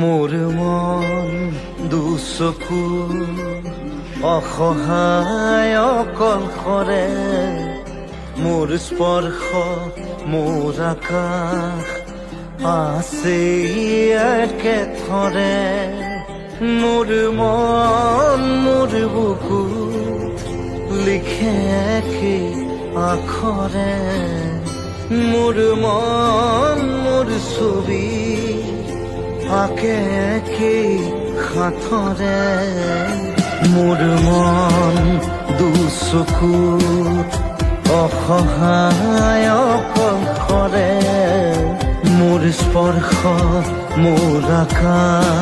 মোৰ মন দুচকু অসহায় অকলশৰে। মোৰ স্পৰ্শ মোৰ আকাশ আছে একেথৰে মোৰ মন লিখে একে আখৰে মোৰ মন মোৰ ছবি আকে একে সাঁথৰে মোৰ মন দুচকু অসহায় অকলশৰে মোৰ স্পৰ্শ মোৰ আকাশ।